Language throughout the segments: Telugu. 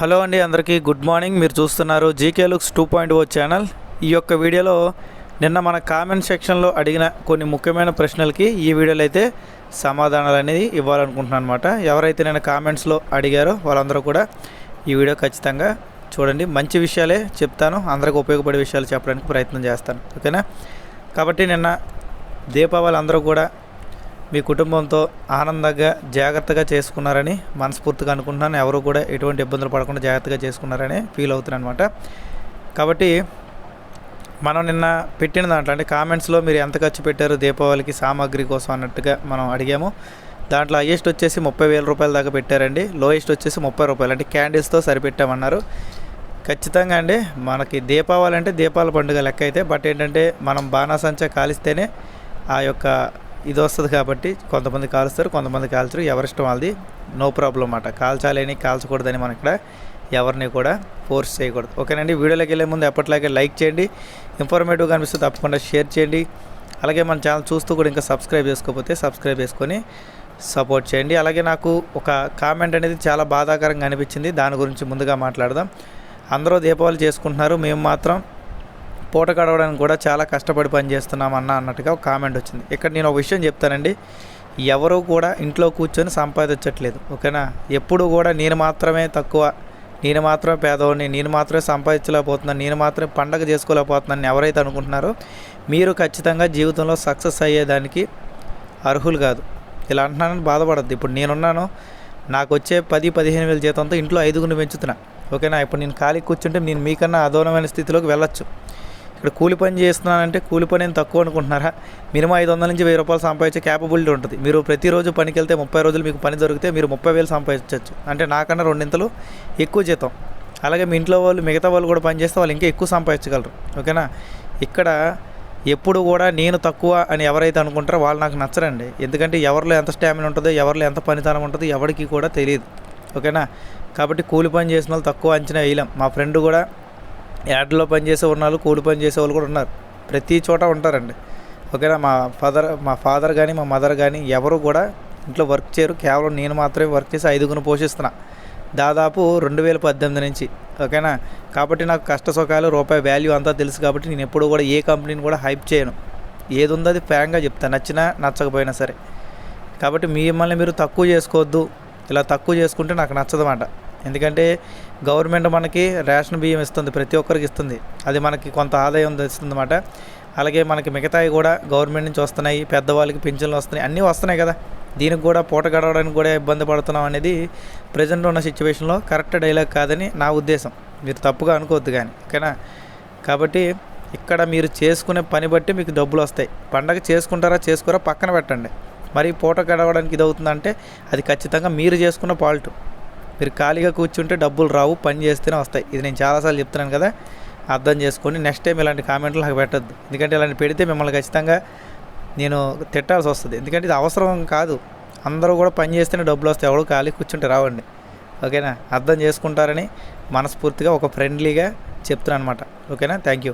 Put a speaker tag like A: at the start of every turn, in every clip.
A: హలో అండి అందరికీ గుడ్ మార్నింగ్. మీరు చూస్తున్నారు GK looks two point O channel. ఈ యొక్క వీడియోలో నిన్న మన కామెంట్ సెక్షన్లో అడిగిన కొన్ని ముఖ్యమైన ప్రశ్నలకి ఈ వీడియోలో అయితే సమాధానాలు అనేది ఇవ్వాలనుకుంటున్నాను అనమాట ఎవరైతే నేను కామెంట్స్లో అడిగారో వాళ్ళందరూ కూడా ఈ వీడియో ఖచ్చితంగా చూడండి. మంచి విషయాలే చెప్తాను. అందరికి ఉపయోగపడే విషయాలు చెప్పడానికి ప్రయత్నం చేస్తాను. ఓకేనా? కాబట్టి నిన్న దీపావళి అందరూ కూడా మీ కుటుంబంతో ఆనందంగా జాగ్రత్తగా చేసుకున్నారని మనస్ఫూర్తిగా అనుకుంటున్నాను. ఎవరు కూడా ఎటువంటి ఇబ్బందులు పడకుండా జాగ్రత్తగా చేసుకున్నారని ఫీల్ అవుతున్నాను అనమాట కాబట్టి మనం నిన్న పెట్టిన దాంట్లో అంటే కామెంట్స్లో మీరు ఎంత ఖర్చు పెట్టారు దీపావళికి సామాగ్రి కోసం అన్నట్టుగా మనం అడిగాము. దాంట్లో హయ్యెస్ట్ వచ్చేసి ముప్పై వేల రూపాయల దాకా పెట్టారండి. లోయెస్ట్ వచ్చేసి ముప్పై రూపాయలు అంటే క్యాండిల్స్తో సరిపెట్టామన్నారు. ఖచ్చితంగా అండి మనకి దీపావళి అంటే దీపావళి పండుగ లెక్క అయితే బట్ ఏంటంటే మనం బాణాసంచా కాలిస్తేనే ఆ యొక్క ఇది వస్తుంది కాబట్టి కొంతమంది కాలుస్తారు కొంతమంది కాల్చరు. ఎవరిష్టం వాళ్ళది నో ప్రాబ్లం అన్నమాట. కాల్చాలని కాల్చకూడదని మనం ఇక్కడ ఎవరిని కూడా ఫోర్స్ చేయకూడదు. ఓకేనండి? వీడియోలోకి వెళ్ళే ముందు ఎప్పటిలాగే లైక్ చేయండి. ఇన్ఫర్మేటివ్గా అనిపిస్తే తప్పకుండా షేర్ చేయండి. అలాగే మన ఛానల్ చూస్తూ కూడా ఇంకా సబ్స్క్రైబ్ చేసుకోకపోతే సబ్స్క్రైబ్ చేసుకొని సపోర్ట్ చేయండి. అలాగే నాకు ఒక కామెంట్ అనేది చాలా బాధాకరంగా అనిపించింది. దాని గురించి ముందుగా మాట్లాడదాం. అందరూ దీపావళి చేసుకుంటున్నారు. మేము మాత్రం పూట గడవడానికి కూడా చాలా కష్టపడి పని అన్న అన్నట్టుగా ఒక కామెంట్ వచ్చింది. ఇక్కడ నేను ఒక విషయం చెప్తానండి. ఎవరు కూడా ఇంట్లో కూర్చొని సంపాదించట్లేదు. ఓకేనా? ఎప్పుడు కూడా నేను మాత్రమే తక్కువ నేను మాత్రమే పేదవాడిని నేను మాత్రమే సంపాదించలేకపోతున్నాను నేను మాత్రమే పండగ చేసుకోలేకపోతున్నాను ఎవరైతే అనుకుంటున్నారో మీరు ఖచ్చితంగా జీవితంలో సక్సెస్ అయ్యేదానికి అర్హులు కాదు. ఇలా అంటున్నానని బాధపడద్దు. ఇప్పుడు నేనున్నాను నాకు వచ్చే పది పదిహేను వేల జీతంతో ఇంట్లో ఐదుగురిని పెంచుతున్నా. ఓకేనా? ఇప్పుడు నేను ఖాళీ కూర్చుంటే నేను మీకన్నా అధోనమైన స్థితిలోకి వెళ్ళొచ్చు. ఇక్కడ కూలి పని చేస్తున్నానంటే కూలి పని ఏం తక్కువ అనుకుంటున్నారా? మినిమం ఐదు వందల నుంచి వెయ్యి రూపాయలు సంపాదించే క్యాపబిలిటీ ఉంటుంది. మీరు ప్రతిరోజు పనికి వెళ్తే ముప్పై రోజులు మీకు పని దొరికితే మీరు ముప్పై వేలు సంపాదించవచ్చు అంటే నాకన్నా రెండింతలు ఎక్కువ జీతం. అలాగే మీ ఇంట్లో వాళ్ళు మిగతా వాళ్ళు కూడా పని చేస్తే వాళ్ళు ఇంకా ఎక్కువ సంపాదించగలరు. ఓకేనా? ఇక్కడ ఎప్పుడు కూడా నేను తక్కువ అని ఎవరైతే అనుకుంటారో వాళ్ళు నాకు నచ్చరండి. ఎందుకంటే ఎవరిలో ఎంత స్టామినా ఉంటుందో ఎవరిలో ఎంత పనితనం ఉంటుందో ఎవరికి కూడా తెలియదు. ఓకేనా? కాబట్టి కూలి పని చేసిన వాళ్ళు తక్కువ అంచనా వేయలేం. మా ఫ్రెండ్ కూడా యాడ్లో పనిచేసే వాళ్ళు కూలి పని చేసే వాళ్ళు కూడా ఉన్నారు. ప్రతి చోట ఉంటారండి. ఓకేనా మా ఫాదర్ మా ఫాదర్ కానీ మా మదర్ కానీ ఎవరు కూడా ఇంట్లో వర్క్ చేయరు. కేవలం నేను మాత్రమే వర్క్ చేసి ఐదుగురు పోషిస్తున్నా. దాదాపు రెండు వేల పద్దెనిమిది నుంచి. ఓకేనా కాబట్టి నాకు కష్ట సుఖాలు రూపాయి వాల్యూ అంతా తెలుసు కాబట్టి నేను ఎప్పుడు కూడా ఏ కంపెనీని కూడా హైప్ చేయను. ఏది ఉందో అది ఫ్రాంక్గా చెప్తాను నచ్చినా నచ్చకపోయినా సరే. కాబట్టి మిమ్మల్ని మీరు తక్కువ చేసుకోవద్దు. ఇలా తక్కువ చేసుకుంటే నాకు నచ్చదన్నమాట ఎందుకంటే గవర్నమెంట్ మనకి రేషన్ బియ్యం ఇస్తుంది ప్రతి ఒక్కరికి ఇస్తుంది. అది మనకి కొంత ఆదాయం ఇస్తుంది అనమాట అలాగే మనకి మిగతాయి కూడా గవర్నమెంట్ నుంచి వస్తున్నాయి పెద్దవాళ్ళకి పింఛన్లు వస్తున్నాయి అన్నీ వస్తున్నాయి కదా. దీనికి కూడా పూట గడవడానికి కూడా ఇబ్బంది పడుతున్నాం అనేది ప్రజెంట్ ఉన్న సిచ్యువేషన్లో కరెక్ట్ డైలాగ్ కాదని నా ఉద్దేశం. మీరు తప్పుగా అనుకోవద్దు కానీ ఓకేనా? కాబట్టి ఇక్కడ మీరు చేసుకునే పని బట్టి మీకు డబ్బులు వస్తాయి. పండగ చేసుకుంటారా చేసుకోరా పక్కన పెట్టండి. మరి పూట గడవడానికి ఇది అవుతుందంటే అది ఖచ్చితంగా మీరు చేసుకున్న పాల్ట్ మీరు ఖాళీగా కూర్చుంటే డబ్బులు రావు పని చేస్తేనే వస్తాయి. ఇది నేను చాలాసార్లు చెప్తున్నాను కదా అర్థం చేసుకొని నెక్స్ట్ టైం ఇలాంటి కామెంట్లు నాకు పెట్టద్దు. ఎందుకంటే ఇలాంటి పెడితే మిమ్మల్ని ఖచ్చితంగా నేను తిట్టాల్సి వస్తుంది. ఎందుకంటే ఇది అవసరం కాదు. అందరూ కూడా పని చేస్తేనే డబ్బులు వస్తాయి. ఎవరు ఖాళీ కూర్చుంటే రావండి. ఓకేనా? అర్థం చేసుకుంటారని మనస్ఫూర్తిగా ఒక ఫ్రెండ్లీగా చెప్తున్నాను అనమాట ఓకేనా? థ్యాంక్ యూ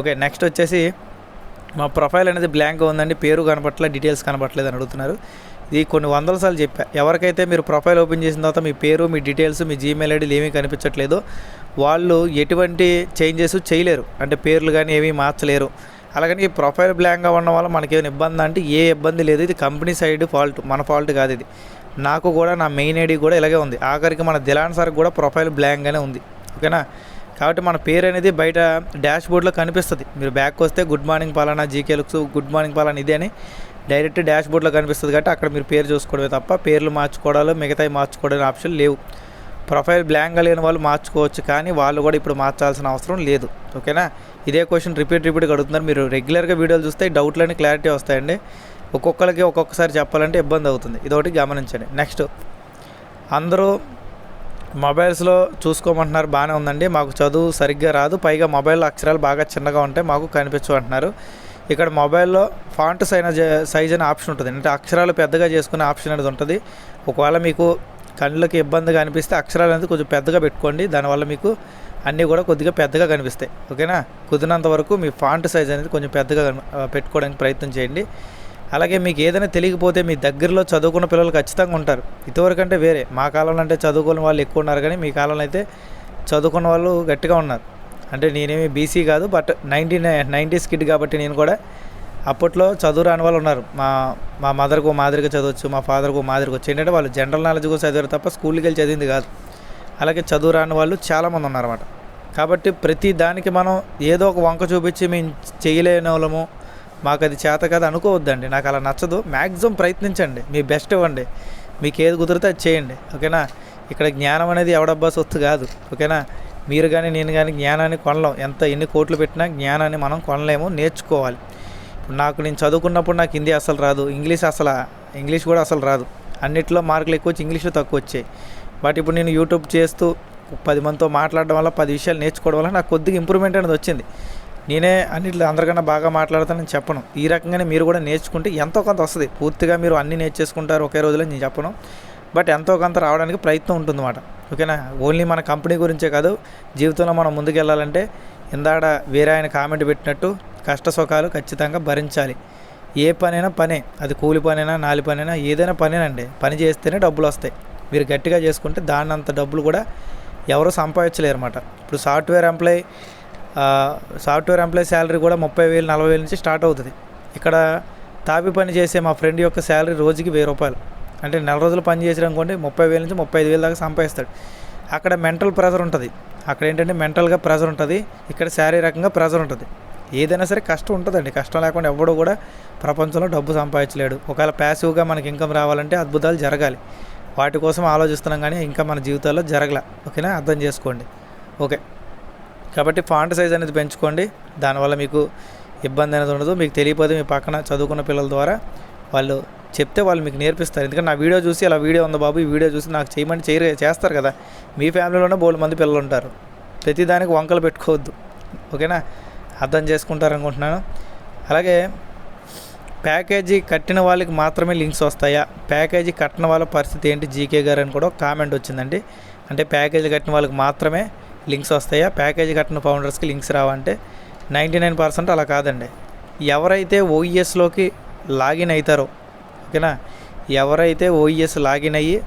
A: ఓకే నెక్స్ట్ వచ్చేసి మా ప్రొఫైల్ అనేది బ్లాంక్గా ఉందండి. పేరు కనపట్లేదు డీటెయిల్స్ కనపట్లేదు అని అడుగుతున్నారు. ఇది కొన్ని వందల సార్లు చెప్పా. ఎవరికైతే మీరు ప్రొఫైల్ ఓపెన్ చేసిన తర్వాత మీ పేరు మీ డీటెయిల్స్ మీ జీమెయిల్ ఐడీలు ఏమీ కనిపించట్లేదు వాళ్ళు ఎటువంటి చేంజెస్ చేయలేరు. అంటే పేర్లు కానీ ఏమీ మార్చలేరు. అలాగని ఈ ప్రొఫైల్ బ్లాంక్గా ఉండడం వల్ల మనకేమైనా ఇబ్బంది అంటే ఏ ఇబ్బంది లేదు. ఇది కంపెనీ సైడ్ ఫాల్ట్ మన ఫాల్ట్ కాదు ఇది. నాకు కూడా నా మెయిన్ ఐడి కూడా ఇలాగే ఉంది. ఆఖరికి మన దిలాన్ సార్ కూడా ప్రొఫైల్ బ్లాంక్గానే ఉంది. ఓకేనా? కాబట్టి మన పేరు అనేది బయట డాష్ బోర్డ్లో కనిపిస్తుంది. మీరు బ్యాక్ వస్తే గుడ్ మార్నింగ్ పాలనా జీకే లుక్స్ గుడ్ మార్నింగ్ పాలనా ఇదే అని డైరెక్ట్ డాష్ బోర్డ్లో కనిపిస్తుంది కాబట్టి అక్కడ మీరు పేరు చూసుకోవడమే తప్ప పేర్లు మార్చుకోవడాలు మిగతాయి మార్చుకోవడానికి ఆప్షన్ లేవు. ప్రొఫైల్ బ్లాంక్గా లేని వాళ్ళు మార్చుకోవచ్చు కానీ వాళ్ళు కూడా ఇప్పుడు మార్చాల్సిన అవసరం లేదు. ఓకేనా? ఇదే క్వశ్చన్ రిపీట్ రిపీట్గా అడుగుతున్నారు. మీరు రెగ్యులర్గా వీడియోలు చూస్తే డౌట్లని క్లారిటీ వస్తాయండి. ఒక్కొక్కరికి ఒక్కొక్కసారి చెప్పాలంటే ఇబ్బంది అవుతుంది. ఇదొకటి గమనించండి. నెక్స్ట్. అందరూ మొబైల్స్లో చూసుకోమంటున్నారు. బాగానే ఉందండి. మాకు చదువు సరిగ్గా రాదు. పైగా మొబైల్ అక్షరాలు బాగా చిన్నగా ఉంటాయి. మాకు కనిపించు అంటున్నారు ఇక్కడ మొబైల్లో ఫాంట్ సైజ్ సైజ్ అనే ఆప్షన్ ఉంటుంది. అంటే అక్షరాలు పెద్దగా చేసుకునే ఆప్షన్ అనేది ఉంటుంది. ఒకవేళ మీకు కళ్ళకి ఇబ్బందిగా అనిపిస్తే అక్షరాలు అనేది కొంచెం పెద్దగా పెట్టుకోండి. దానివల్ల మీకు అన్నీ కూడా కొద్దిగా పెద్దగా కనిపిస్తాయి. ఓకేనా? కుదిరినంత వరకు మీ ఫాంట్ సైజ్ అనేది కొంచెం పెద్దగా పెట్టుకోవడానికి ప్రయత్నం చేయండి. అలాగే మీకు ఏదైనా తెలియకపోతే మీ దగ్గరలో చదువుకున్న పిల్లలు ఖచ్చితంగా ఉంటారు. ఇదివరకు అంటే వేరే. మా కాలంలో అంటే చదువుకున్న వాళ్ళు ఎక్కువ ఉన్నారు కానీ మీ కాలంలో అయితే చదువుకున్న వాళ్ళు గట్టిగా ఉన్నారు. అంటే నేనేమి బీసీ కాదు బట్ నైన్టీన్ నైంటీస్ కిడ్ కాబట్టి నేను కూడా అప్పట్లో చదువు రాని వాళ్ళు ఉన్నారు. మా మా మదర్కు మాదిరిగా చదవచ్చు మా ఫాదర్కు మాదిరిగా వచ్చి. ఏంటంటే వాళ్ళు జనరల్ నాలెడ్జ్ కూడా చదివారు తప్ప స్కూల్కి వెళ్ళి చదివింది కాదు. అలాగే చదువు రాని వాళ్ళు చాలామంది ఉన్నారన్నమాట. కాబట్టి ప్రతి దానికి మనం ఏదో ఒక వంక చూపించి మేము చేయలేని వాళ్ళము. మాకు అది చేత కాదు అనుకోవద్దండి. నాకు అలా నచ్చదు. మ్యాక్సిమం ప్రయత్నించండి. మీ బెస్ట్ ఇవ్వండి. మీకు ఏది కుదిరితే అది చేయండి. ఓకేనా? ఇక్కడ జ్ఞానం అనేది ఎవడబ్బా సొత్తు కాదు. ఓకేనా? మీరు కానీ నేను కానీ జ్ఞానాన్ని కొనలేం. ఎంత ఎన్ని కోట్లు పెట్టినా జ్ఞానాన్ని మనం కొనలేము నేర్చుకోవాలి. నాకు నేను చదువుకున్నప్పుడు నాకు హిందీ అసలు రాదు ఇంగ్లీష్ అసలు ఇంగ్లీష్ కూడా అసలు రాదు. అన్నిట్లో మార్కులు ఎక్కువ వచ్చి ఇంగ్లీష్లో తక్కువ వచ్చాయి. బట్ ఇప్పుడు నేను యూట్యూబ్ చేస్తూ పది మందితో మాట్లాడడం వల్ల పది విషయాలు నేర్చుకోవడం వల్ల నాకు కొద్దిగా ఇంప్రూవ్మెంట్ అనేది వచ్చింది. నేనే అన్నిట్లో అందరికన్నా బాగా మాట్లాడతానని చెప్పను. ఈ రకంగానే మీరు కూడా నేర్చుకుంటే ఎంతో కొంత వస్తుంది. పూర్తిగా మీరు అన్నీ నేర్చేసుకుంటారు ఒకే రోజులో నేను చెప్పను. బట్ ఎంతో కొంత రావడానికి ప్రయత్నం ఉంటుందన్నమాట. ఓకేనా? ఓన్లీ మన కంపెనీ గురించే కాదు జీవితంలో మనం ముందుకెళ్ళాలంటే ఇందాడ వేరే ఆయన కామెంట్ పెట్టినట్టు కష్ట సుఖాలు ఖచ్చితంగా భరించాలి. ఏ పనైనా పనే అది కూలి పనైనా నాలి పనైనా ఏదైనా పనేనండి. పని చేస్తేనే డబ్బులు వస్తాయి. మీరు గట్టిగా చేసుకుంటే దాన్ని అంత డబ్బులు కూడా ఎవరు సంపాదించలేరు అనమాట ఇప్పుడు software employee software employee salary కూడా ముప్పై వేలు నలభై వేల నుంచి స్టార్ట్ అవుతుంది. ఇక్కడ తాపి పని చేసే మా ఫ్రెండ్ యొక్క శాలరీ రోజుకి వెయ్యి రూపాయలు. అంటే నెల రోజులు పని చేసాడు అనుకోండి ముప్పై వేల నుంచి ముప్పై ఐదు వేల దాకా సంపాదిస్తాడు. అక్కడ మెంటల్ ప్రెజర్ ఉంటుంది. అక్కడ ఏంటంటే మెంటల్గా ప్రెజర్ ఉంటుంది. ఇక్కడ శారీరకంగా ప్రెజర్ ఉంటుంది. ఏదైనా సరే కష్టం ఉంటుందండి. కష్టం లేకుండా ఎవడో కూడా ప్రపంచంలో డబ్బు సంపాదించలేడు. ఒకవేళ ప్యాసివ్గా మనకి ఇన్కమ్ రావాలంటే అద్భుతాలు జరగాలి. వాటి కోసం ఆలోచిస్తున్నాం కానీ ఇంకా మన జీవితాల్లో జరగల. ఓకేనా? అర్థం చేసుకోండి. ఓకే. కాబట్టి ఫాంట్ సైజ్ అనేది పెంచుకోండి. దానివల్ల మీకు ఇబ్బంది అనేది ఉండదు. మీకు తెలియకపోతే మీ పక్కన చదువుకున్న పిల్లల ద్వారా వాళ్ళు చెప్తే వాళ్ళు మీకు నేర్పిస్తారు. ఎందుకంటే నా వీడియో చూసి అలా వీడియో ఉంది బాబు ఈ వీడియో చూసి నాకు చేయమని చేయరు చేస్తారు కదా. మీ ఫ్యామిలీలోనే బోలు మంది పిల్లలు ఉంటారు. ప్రతిదానికి వంకలు పెట్టుకోవద్దు. ఓకేనా? అర్థం చేసుకుంటారు అనుకుంటున్నాను అలాగే ప్యాకేజీ కట్టిన వాళ్ళకి మాత్రమే లింక్స్ వస్తాయా? ప్యాకేజీ కట్టిన వాళ్ళ పరిస్థితి ఏంటి? జీకే గారు అని కూడా ఒక కామెంట్ వచ్చిందండి. అంటే ప్యాకేజీ కట్టిన వాళ్ళకి మాత్రమే లింక్స్ వస్తాయా? ప్యాకేజీ కట్టిన ఫౌండర్స్కి లింక్స్ రావంటే నైంటీ నైన్ పర్సెంట్ అలా కాదండి. ఎవరైతే ఓఈఎస్లోకి లాగిన్ అవుతారో ఓకేనా? ఎవరైతే ఓఈఎస్ లాగిన్ అయ్యి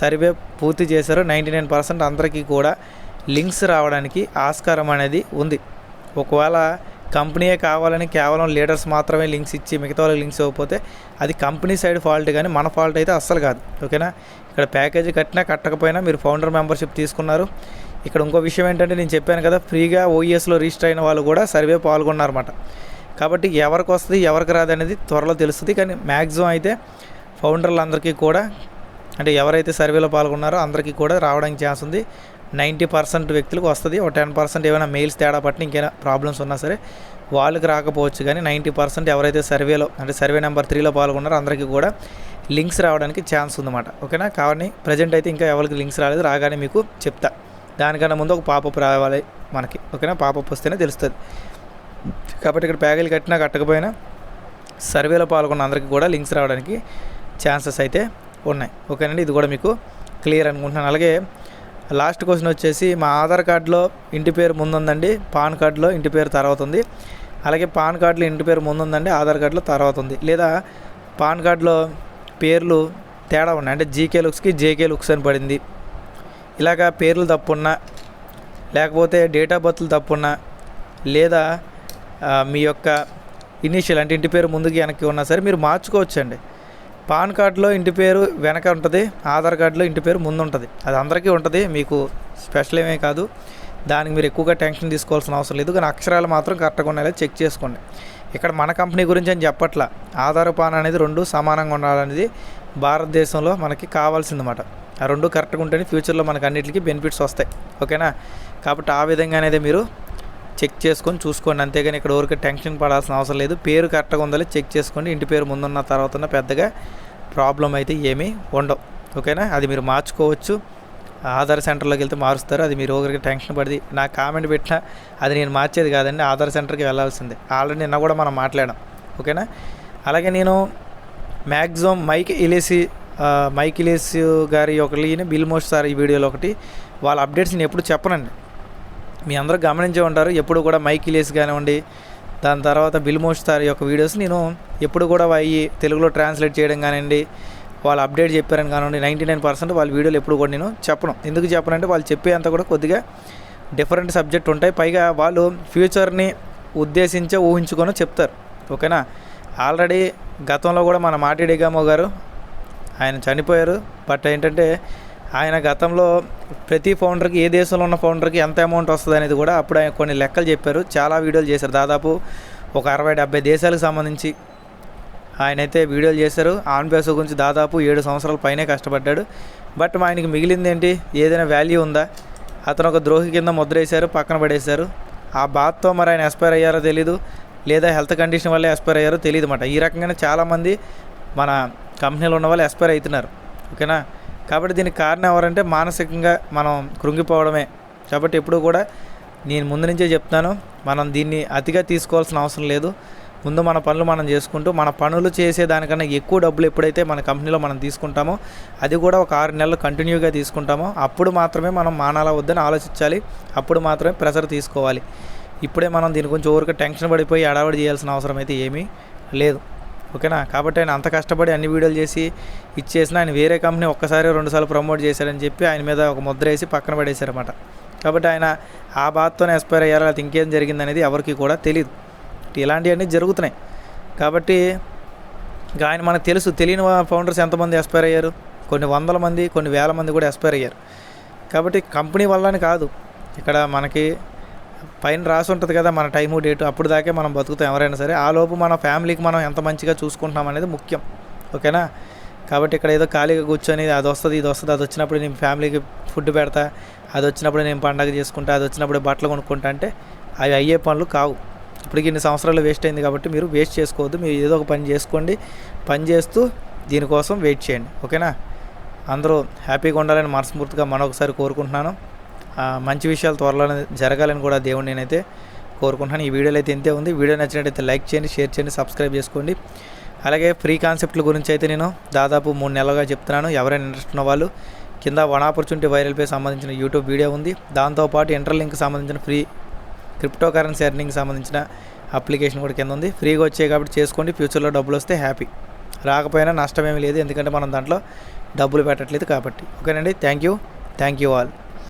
A: సర్వే పూర్తి చేశారో నైంటీ నైన్ పర్సెంట్ అందరికీ కూడా లింక్స్ రావడానికి ఆస్కారం అనేది ఉంది. ఒకవేళ కంపెనీయే కావాలని కేవలం లీడర్స్ మాత్రమే లింక్స్ ఇచ్చి మిగతా వాళ్ళకి లింక్స్ ఇవ్వకపోతే అది కంపెనీ సైడ్ ఫాల్ట్ కానీ మన ఫాల్ట్ అయితే అస్సలు కాదు. ఓకేనా? ఇక్కడ ప్యాకేజీ కట్టినా కట్టకపోయినా మీరు ఫౌండర్ మెంబర్షిప్ తీసుకున్నారు. ఇక్కడ ఇంకో విషయం ఏంటంటే నేను చెప్పాను కదా ఫ్రీగా ఓఈఎస్లో రిజిస్టర్ అయిన వాళ్ళు కూడా సర్వే పాల్గొన్నారన్నమాట. కాబట్టి ఎవరికి వస్తుంది ఎవరికి రాదు అనేది త్వరలో తెలుస్తుంది. కానీ మ్యాక్సిమం అయితే ఫౌండర్లందరికీ కూడా అంటే ఎవరైతే సర్వేలో పాల్గొన్నారో అందరికీ కూడా రావడానికి ఛాన్స్ ఉంది. నైంటీ పర్సెంట్ వ్యక్తులకు వస్తుంది. ఒక టెన్ పర్సెంట్ ఏమైనా మెయిల్స్ తేడా పట్టిన ఇంకేమైనా ప్రాబ్లమ్స్ ఉన్నా సరే వాళ్ళకి రాకపోవచ్చు. కానీ నైంటీ పర్సెంట్ ఎవరైతే సర్వేలో అంటే సర్వే నెంబర్ త్రీలో పాల్గొన్నారో అందరికీ కూడా లింక్స్ రావడానికి ఛాన్స్ ఉందన్నమాట. ఓకేనా? కానీ ప్రజెంట్ అయితే ఇంకా ఎవరికి లింక్స్ రాలేదు. రాగానే మీకు చెప్తా. దానికన్నా ముందు ఒక పాపప్ రావాలి మనకి. ఓకేనా? పాపప్ వస్తేనే తెలుస్తుంది. కాబట్టి ఇక్కడ ప్యాకేజీలు కట్టినా కట్టకపోయినా సర్వేలో పాల్గొన్న అందరికీ కూడా లింక్స్ రావడానికి ఛాన్సెస్ అయితే ఉన్నాయి. ఓకేనండి? ఇది కూడా మీకు క్లియర్ అనుకుంటున్నాను. అలాగే లాస్ట్ క్వశ్చన్ వచ్చేసి మా ఆధార్ కార్డులో ఇంటి పేరు ముందుందండి పాన్ కార్డులో ఇంటి పేరు తర్వాత ఉంది అలాగే పాన్ కార్డులో ఇంటి పేరు ముందుందండి ఆధార్ కార్డులో తర్వాత ఉంది లేదా పాన్ కార్డులో పేర్లు తేడా ఉన్నాయి. అంటే జీకే లుక్స్కి జేకే లుక్స్ అని పడింది. ఇలాగా పేర్లు తప్పున్నా లేకపోతే డేట్ ఆఫ్ బర్త్లు తప్పున్నా లేదా మీ యొక్క ఇనీషియల్ అంటే ఇంటి పేరు ముందుకి వెనక్కి ఉన్నా సరే మీరు మార్చుకోవచ్చండి. పాన్ కార్డులో ఇంటి పేరు వెనక ఉంటుంది ఆధార్ కార్డులో ఇంటి పేరు ముందు ఉంటుంది. అది అందరికీ ఉంటుంది మీకు స్పెషల్ ఏమీ కాదు. దానికి మీరు ఎక్కువగా టెన్షన్ తీసుకోవాల్సిన అవసరం లేదు కానీ అక్షరాలు మాత్రం కరెక్ట్గా ఉన్నాయో చెక్ చేసుకోండి. ఇక్కడ మన కంపెనీ గురించి అని చెప్పట్లా ఆధార్ పాన్ అనేది రెండు సమానంగా ఉండాలనేది భారతదేశంలో మనకి కావాల్సిందన్నమాట. ఆ రెండు కరెక్ట్గా ఉంటేనే ఫ్యూచర్లో మనకు అన్నిటికీ బెనిఫిట్స్ వస్తాయి. ఓకేనా? కాబట్టి ఆ విధంగా అనేది మీరు చెక్ చేసుకొని చూసుకోండి. అంతేగాని ఇక్కడ ఊరికి టెన్షన్ పడాల్సిన అవసరం లేదు. పేరు కరెక్ట్గా ఉందో చెక్ చేసుకోండి. ఇంటి పేరు ముందున్న తర్వాత పెద్దగా ప్రాబ్లం అయితే ఏమీ ఉండవు. ఓకేనా? అది మీరు మార్చుకోవచ్చు. ఆధార్ సెంటర్లోకి వెళ్తే మారుస్తారు. అది మీరు ఒకరికి టెన్షన్ పడింది. నా కామెంట్ పెట్టినా అది నేను మార్చేది కాదండి. ఆధార్ సెంటర్కి వెళ్ళాల్సిందే. ఆల్రెడీ నిన్న కూడా మనం మాట్లాడాం. ఓకేనా? అలాగే నేను మ్యాక్సిమం మైక్ ఇలేసి మైక్ ఇలేసి గారి ఒకటి బిల్ మోస్ట్ సార్ ఈ వీడియోలో ఒకటి. వాళ్ళ అప్డేట్స్ నేను ఎప్పుడు చెప్పనండి. మీ అందరూ గమనించే ఉంటారు. ఎప్పుడు కూడా మైక్ ఇలేసి కానివ్వండి. దాని తర్వాత బిల్ మోస్టార్ యొక్క వీడియోస్. నేను ఎప్పుడు కూడా అవి తెలుగులో ట్రాన్స్లేట్ చేయడం కానివ్వండి వాళ్ళు అప్డేట్ చెప్పారని కానివ్వండి నైంటీ నైన్ పర్సెంట్ వాళ్ళ వీడియోలు ఎప్పుడు కూడా నేను చెప్పను. ఎందుకు చెప్పనంటే వాళ్ళు చెప్పేంత కూడా కొద్దిగా డిఫరెంట్ సబ్జెక్ట్ ఉంటాయి. పైగా వాళ్ళు ఫ్యూచర్ని ఉద్దేశించే ఊహించుకొని చెప్తారు. ఓకేనా? ఆల్రెడీ గతంలో కూడా మన మాటిడిగామో గారు ఆయన చనిపోయారు. బట్ ఏంటంటే ఆయన గతంలో ప్రతి ఫౌండర్కి ఏ దేశంలో ఉన్న ఫౌండర్కి ఎంత అమౌంట్ వస్తుంది అనేది కూడా అప్పుడు ఆయన కొన్ని లెక్కలు చెప్పారు. చాలా వీడియోలు చేశారు. దాదాపు ఒక అరవై డెబ్బై దేశాలకు సంబంధించి ఆయన అయితే వీడియోలు చేశారు. ఆన్ బేస్ గురించి దాదాపు ఏడు సంవత్సరాల పైనే కష్టపడ్డాడు. బట్ మా ఆయనకి మిగిలింది ఏంటి? ఏదైనా వాల్యూ ఉందా? అతను ఒక ద్రోహి కింద ముద్ర వేశారు పక్కన పడేశారు. ఆ బాధతో మరి ఆయన ఎక్స్పైర్ అయ్యారో తెలీదు. లేదా హెల్త్ కండిషన్ వల్ల ఎక్స్పైర్ అయ్యారో తెలియదు అన్నమాట. ఈ రకంగానే చాలామంది మన కంపెనీలో ఉన్న వాళ్ళు ఎక్స్పైర్ అవుతున్నారు. ఓకేనా? కాబట్టి దీనికి కారణం ఎవరంటే మానసికంగా మనం కృంగిపోవడమే. కాబట్టి ఎప్పుడు కూడా నేను ముందు నుంచే చెప్తాను మనం దీన్ని అతిగా తీసుకోవాల్సిన అవసరం లేదు. ముందు మన పనులు మనం చేసుకుంటూ మన పనులు చేసే దానికన్నా ఎక్కువ డబ్బులు ఎప్పుడైతే మన కంపెనీలో మనం తీసుకుంటామో అది కూడా ఒక ఆరు నెలలు కంటిన్యూగా తీసుకుంటామో అప్పుడు మాత్రమే మనం మానాల వద్దని ఆలోచించాలి. అప్పుడు మాత్రమే ప్రెషర్ తీసుకోవాలి. ఇప్పుడే మనం దీని గురించి ఊరికి టెన్షన్ పడిపోయి అడావడి చేయాల్సిన అవసరం అయితే ఏమీ లేదు. ఓకేనా? కాబట్టి ఆయన అంత కష్టపడి అన్ని వీడియోలు చేసి ఇచ్చేసిన ఆయన వేరే కంపెనీ ఒక్కసారి రెండుసార్లు ప్రమోట్ చేశారని చెప్పి ఆయన మీద ఒక ముద్ర వేసి పక్కన పడేశారన్నమాట. కాబట్టి ఆయన ఆ బాధతోనే ఎక్స్పైర్ అయ్యారో అది ఇంకేం జరిగిందనేది ఎవరికి కూడా తెలియదు ఇలాంటివన్నీ జరుగుతున్నాయి. కాబట్టి ఇంకా ఆయన మనకు తెలుసు తెలియని ఫౌండర్స్ ఎంతమంది ఎక్స్పైర్ అయ్యారు? కొన్ని వందల మంది కొన్ని వేల మంది కూడా ఎక్స్పైర్ అయ్యారు. కాబట్టి కంపెనీ వల్లనే కాదు ఇక్కడ మనకి పైన రాసి ఉంటుంది కదా మన టైము డేటు అప్పుడు దాకే మనం బతుకుతాం ఎవరైనా సరే. ఆ లోపు మన ఫ్యామిలీకి మనం ఎంత మంచిగా చూసుకుంటున్నాం అనేది ముఖ్యం. ఓకేనా? కాబట్టి ఇక్కడ ఏదో ఖాళీగా కూర్చొని అది వస్తుంది ఇది వస్తుంది అది వచ్చినప్పుడు నేను ఫ్యామిలీకి ఫుడ్ పెడతా అది వచ్చినప్పుడు నేను పండగ చేసుకుంటా అది వచ్చినప్పుడు బట్టలు కొనుక్కుంటా అంటే అవి అయ్యే పనులు కావు. ఇప్పటికి ఇన్ని సంవత్సరాలు వేస్ట్ అయింది కాబట్టి మీరు వేస్ట్ చేసుకోవద్దు. మీరు ఏదో ఒక పని చేసుకోండి. పని చేస్తూ దీనికోసం వెయిట్ చేయండి. ఓకేనా? అందరూ హ్యాపీగా ఉండాలని మనస్ఫూర్తిగా మరొకసారి కోరుకుంటున్నాను. మంచి విషయాలు త్వరలోనే జరగాలని కూడా దేవుడు నేనైతే కోరుకుంటున్నాను. ఈ వీడియోలో అయితే ఇంతే ఉంది. వీడియో నచ్చినట్టయితే లైక్ చేయండి షేర్ చేయండి సబ్స్క్రైబ్ చేసుకోండి. అలాగే ఫ్రీ కాన్సెప్ట్ల గురించి అయితే నేను దాదాపు మూడు నెలలుగా చెప్తున్నాను. ఎవరైనా ఇంట్రెస్ట్ ఉన్న వాళ్ళు కింద వన్ ఆపర్చునిటీ వైరల్పై సంబంధించిన యూట్యూబ్ వీడియో ఉంది. దాంతోపాటు ఇంటర్లింక్ సంబంధించిన ఫ్రీ క్రిప్టో కరెన్సీ ఎర్నింగ్ సంబంధించిన అప్లికేషన్ కూడా కింద ఉంది. ఫ్రీగా వచ్చాయి కాబట్టి చేసుకోండి. ఫ్యూచర్లో డబ్బులు వస్తే హ్యాపీ రాకపోయినా నష్టమేమీ లేదు. ఎందుకంటే మనం దాంట్లో డబ్బులు పెట్టట్లేదు కాబట్టి. ఓకేనండి. Thank you thank you all